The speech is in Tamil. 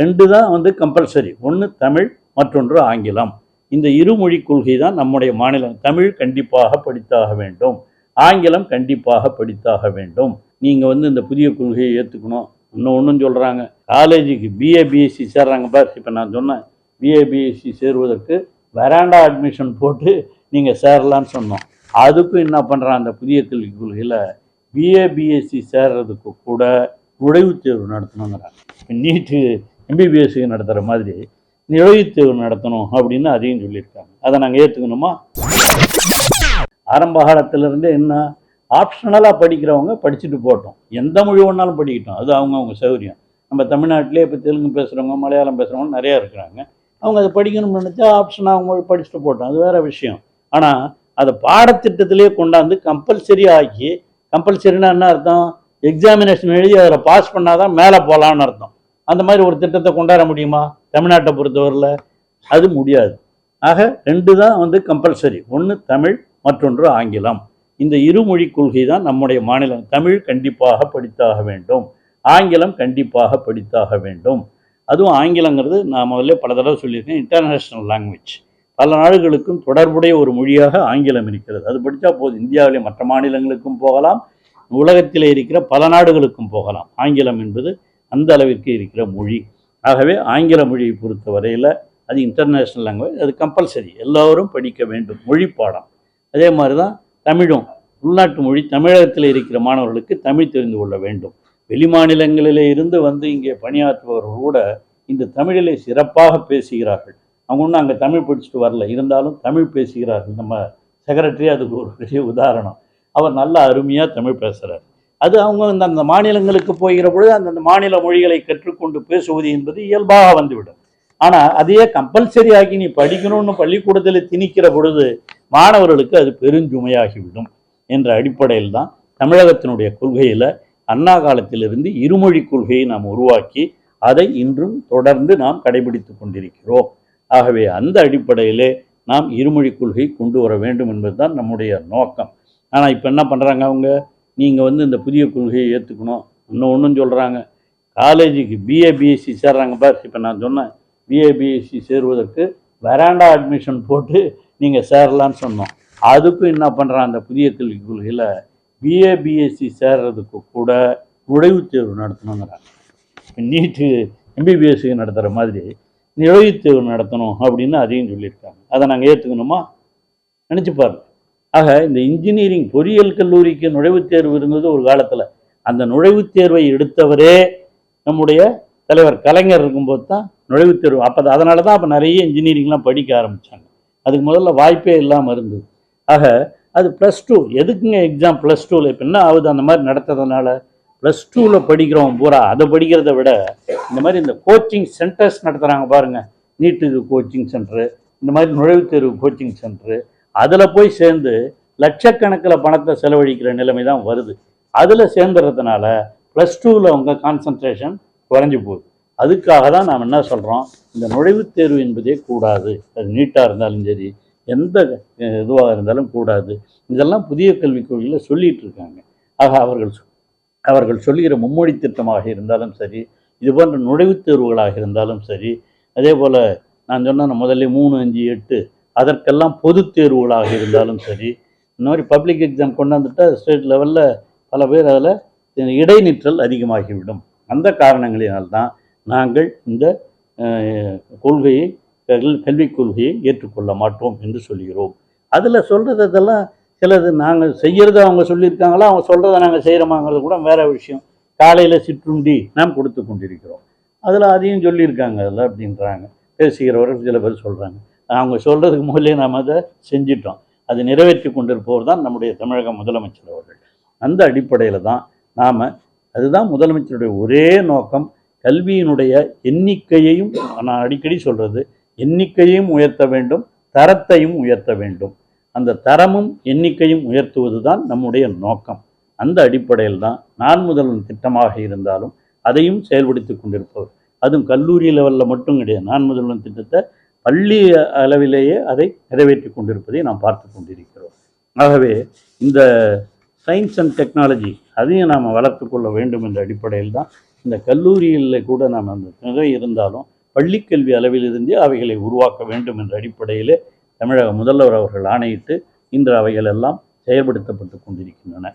ரெண்டு தான் வந்து கம்பல்சரி ஒன்று தமிழ் மற்றொன்று ஆங்கிலம். இந்த இருமொழி கொள்கை தான் நம்முடைய மாநிலம். தமிழ் கண்டிப்பாக படித்தாக வேண்டும். ஆங்கிலம் கண்டிப்பாக படித்தாக வேண்டும். நீங்கள் வந்து இந்த புதிய கொள்கையை ஏற்றுக்கணும் இன்னும் ஒன்றும் சொல்கிறாங்க காலேஜுக்கு பிஏ பிஎஸ்சி சேர்றாங்க பார். இப்போ நான் சொன்னேன். பிஏ பிஎஸ்சி சேருவதற்கு வெராண்டா அட்மிஷன் போட்டு நீங்கள் சேரலான்னு சொன்னோம். அதுக்கும் என்ன பண்ணுறான் அந்த புதிய கல்விக் கொள்கையில்? பிஏ பிஎஸ்சி சேர்றதுக்கு கூட நுழைவுத் தேர்வு நடத்தணுங்கிறாங்க. நீட்டு எம்பிபிஎஸ் நடத்துகிற மாதிரி நுழைவுத்தேர்வு நடத்தணும் அப்படின்னு அதையும் சொல்லியிருக்காங்க. அதை நாங்கள் ஏற்றுக்கணுமா ஆரம்ப காலத்திலேருந்தே என்ன? ஆப்ஷனலாக படிக்கிறவங்க படிச்சுட்டு போட்டோம். எந்த மொழி வேணாலும் படிக்கட்டும். அது அவங்க அவங்க சௌகரியம். நம்ம தமிழ்நாட்டிலே இப்போ தெலுங்கு பேசுகிறவங்க மலையாளம் பேசுகிறவங்க நிறையா இருக்கிறாங்க. அவங்க அதை படிக்கணும்னு நினச்சா ஆப்ஷனாக அவங்க மொழி படிச்சுட்டு போட்டோம். அது வேறு விஷயம். ஆனால் அதை பாடத்திட்டத்திலே கொண்டாந்து கம்பல்சரி ஆக்கி கம்பல்சரினா என்ன அர்த்தம்? எக்ஸாமினேஷன் எழுதி அதில் பாஸ் பண்ணாதான் மேலே போகலான்னு அர்த்தம். அந்த மாதிரி ஒரு திட்டத்தை கொண்டாட முடியுமா? தமிழ்நாட்டை பொறுத்தவரையில் அது முடியாது. ஆக ரெண்டு தான் வந்து கம்பல்சரி ஒன்று தமிழ் மற்றொன்று ஆங்கிலம். இந்த இருமொழி கொள்கை தான் நம்முடைய மாநிலம். தமிழ் கண்டிப்பாக படித்தாக வேண்டும். ஆங்கிலம் கண்டிப்பாக படித்தாக வேண்டும். அதுவும் ஆங்கிலங்கிறது நான் முதல்ல பல தடவை சொல்லியிருக்கேன் இன்டர்நேஷ்னல் லாங்குவேஜ் பல நாடுகளுக்கும் தொடர்புடைய ஒரு மொழியாக ஆங்கிலம் இருக்கிறது. அது படித்தா போதும். இந்தியாவிலே மற்ற மாநிலங்களுக்கும் போகலாம். உலகத்தில் இருக்கிற பல நாடுகளுக்கும் போகலாம். ஆங்கிலம் என்பது அந்த அளவிற்கு இருக்கிற மொழி. ஆகவே ஆங்கில மொழியை பொறுத்த வரையில் அது இன்டர்நேஷ்னல் லாங்குவேஜ் அது கம்பல்சரி எல்லோரும் படிக்க வேண்டும். மொழி பாடம். அதே மாதிரி தான் தமிழும். உள்நாட்டு மொழி தமிழகத்தில் இருக்கிற மாணவர்களுக்கு தமிழ் தெரிந்து கொள்ள வேண்டும். வெளிமாநிலங்களிலே இருந்து வந்து இங்கே பணியாற்றுபவர்கள் கூட இந்த தமிழிலே சிறப்பாக பேசுகிறார்கள். அவங்க ஒன்றும் அங்கே தமிழ் படிச்சுட்டு வரல. இருந்தாலும் தமிழ் பேசுகிறார்கள். நம்ம செக்ரட்டரி அதுக்கு ஒரு பெரிய உதாரணம். அவர் நல்லா அருமையாக தமிழ் பேசுகிறார் அது அவங்க அந்த அந்த மாநிலங்களுக்கு போகிற பொழுது அந்தந்த மாநில மொழிகளை கற்றுக்கொண்டு பேசுவது என்பது இயல்பாக வந்துவிடும். ஆனால் அதையே கம்பல்சரி ஆக்கி நீ படிக்கணும்னு பள்ளிக்கூடத்தில் திணிக்கிற பொழுது மாணவர்களுக்கு அது பெருஞ்சுமையாகிவிடும் என்ற அடிப்படையில் தான் தமிழகத்தினுடைய கொள்கையில் அண்ணா காலத்திலிருந்து இருமொழி கொள்கையை நாம் உருவாக்கி அதை இன்றும் தொடர்ந்து நாம் கடைபிடித்து கொண்டிருக்கிறோம். ஆகவே அந்த அடிப்படையிலே நாம் இருமொழி கொள்கை கொண்டு வர வேண்டும் என்பதுதான் நம்முடைய நோக்கம். ஆனால் இப்போ என்ன பண்ணுறாங்க அவங்க? நீங்கள் வந்து இந்த புதிய கொள்கையை ஏற்றுக்கணும் இன்னும் ஒன்றும் சொல்கிறாங்க காலேஜுக்கு பிஏ பிஎஸ்சி சேர்றாங்க பார். இப்போ நான் சொன்னேன் பிஏ பிஎஸ்சி சேருவதற்கு வெராண்டா அட்மிஷன் போட்டு நீங்கள் சேரலான்னு சொன்னோம். அதுக்கும் என்ன பண்ணுறான் அந்த புதிய கல்விக் கொள்கையில்? பிஏ பிஎஸ்சி சேர்றதுக்கு கூட நுழைவுத் தேர்வு நடத்தணுங்கிறாங்க. நீட்டு எம்பிபிஎஸ்சி நடத்துகிற மாதிரி நுழைவுத் தேர்வு நடத்தணும் அப்படின்னு அதையும் சொல்லியிருக்காங்க. அதை நாங்கள் ஏற்றுக்கணுமா நினச்சி பாருங்கள் ஆக இந்த இன்ஜினியரிங் பொறியியல் கல்லூரிக்கு நுழைவுத் தேர்வு இருந்தது ஒரு காலத்தில். அந்த நுழைவுத் தேர்வை எடுத்தவரே நம்முடைய தலைவர் கலைஞர் இருக்கும்போது தான் நுழைவுத் தேர்வு. அப்போ அதனால தான் அப்போ நிறைய இன்ஜினியரிங்லாம் படிக்க ஆரம்பித்தாங்க அதுக்கு முதல்ல வாய்ப்பே இல்லாமல் இருந்தது. ஆக அது ப்ளஸ் டூ எதுக்குங்க எக்ஸாம் ப்ளஸ் டூவில் இப்போ என்ன ஆகுது? அந்த மாதிரி நடத்துறதுனால ப்ளஸ் டூவில் படிக்கிறவன் பூரா அதை படிக்கிறத விட இந்த மாதிரி இந்த கோச்சிங் சென்டர்ஸ் நடத்துகிறாங்க பாருங்கள் நீட்டுக்கு கோச்சிங் சென்டரு இந்த மாதிரி நுழைவுத் தேர்வு கோச்சிங் சென்டரு அதில் போய் சேர்ந்து லட்சக்கணக்கில் பணத்தை செலவழிக்கிற நிலைமை தான் வருது. அதில் சேர்ந்துறதுனால ப்ளஸ் டூவில் அவங்க கான்சன்ட்ரேஷன் குறைஞ்சி போகுது. அதுக்காக தான் நாம் என்ன சொல்கிறோம் இந்த நுழைவுத் தேர்வு என்பதே கூடாது. அது நீட்டாக இருந்தாலும் சரி எந்த இதுவாக இருந்தாலும் கூடாது. இதெல்லாம் புதிய கல்விக் கொள்கையில் சொல்லிகிட்டு இருக்காங்க. ஆக அவர்கள் சொ- அவர்கள் சொல்லுகிற மும்மொழி திட்டமாக இருந்தாலும் சரி இது போன்ற நுழைவுத் தேர்வுகளாக இருந்தாலும் சரி அதே போல் நான் சொன்ன முதல்ல மூணு அஞ்சு எட்டு அதற்கெல்லாம் பொதுத் தேர்வுகளாக இருந்தாலும் சரி இந்த மாதிரி பப்ளிக் எக்ஸாம் கொண்டாந்துட்டால் ஸ்டேட் லெவலில் பல பேர் அதில் இடைநிற்றல் அதிகமாகிவிடும். அந்த காரணங்களினால்தான் நாங்கள் இந்த கொள்கையை கல் கல்விக் கொள்கையை ஏற்றுக்கொள்ள மாட்டோம் என்று சொல்கிறோம். அதில் சொல்கிறது இதெல்லாம் சிலது நாங்கள் செய்கிறத அவங்க சொல்லியிருக்காங்களா அவங்க சொல்கிறத நாங்கள் செய்கிறோமாங்கிறது கூட வேறு விஷயம். காலையில் சிற்றுண்டி நாம் கொடுத்து கொண்டிருக்கிறோம். அதில் அதையும் சொல்லியிருக்காங்க அதில் அப்படின்றாங்க. பேசுகிறவர்கள் சில பேர் சொல்கிறாங்க அவங்க சொல்கிறதுக்கு முதலே நாம் அதை செஞ்சிட்டோம். அதை நிறைவேற்றி கொண்டிருப்பவர் தான் நம்முடைய தமிழக முதலமைச்சர் அவர்கள். அந்த அடிப்படையில் தான் நாம் அதுதான் முதலமைச்சருடைய ஒரே நோக்கம். கல்வியினுடைய எண்ணிக்கையையும் நான் அடிக்கடி சொல்கிறது எண்ணிக்கையும் உயர்த்த வேண்டும் தரத்தையும் உயர்த்த வேண்டும். அந்த தரமும் எண்ணிக்கையும் உயர்த்துவது தான் நம்முடைய நோக்கம். அந்த அடிப்படையில் தான் நான் முதல்வன் திட்டமாக இருந்தாலும் அதையும் செயல்படுத்தி கொண்டிருப்பவர். அதுவும் கல்லூரி லெவலில் மட்டும் கிடையாது. நான் முதல்வன் திட்டத்தை பள்ளி அளவிலேயே அதை நிறைவேற்றி கொண்டிருப்பதை நாம் பார்த்து கொண்டிருக்கிறோம். ஆகவே இந்த சயின்ஸ் அண்ட் டெக்னாலஜி அதையும் நாம் வளர்த்து கொள்ள வேண்டும் என்ற அடிப்படையில் தான் இந்த கல்லூரியில் கூட நாம் அந்த தொகை இருந்தாலும் பள்ளிக்கல்வி அளவிலிருந்தே அவைகளை உருவாக்க வேண்டும் என்ற அடிப்படையிலே தமிழக முதல்வர் அவர்கள் ஆணையிட்டு இன்று அவைகள் எல்லாம் செயல்படுத்தப்பட்டு கொண்டிருக்கின்றன.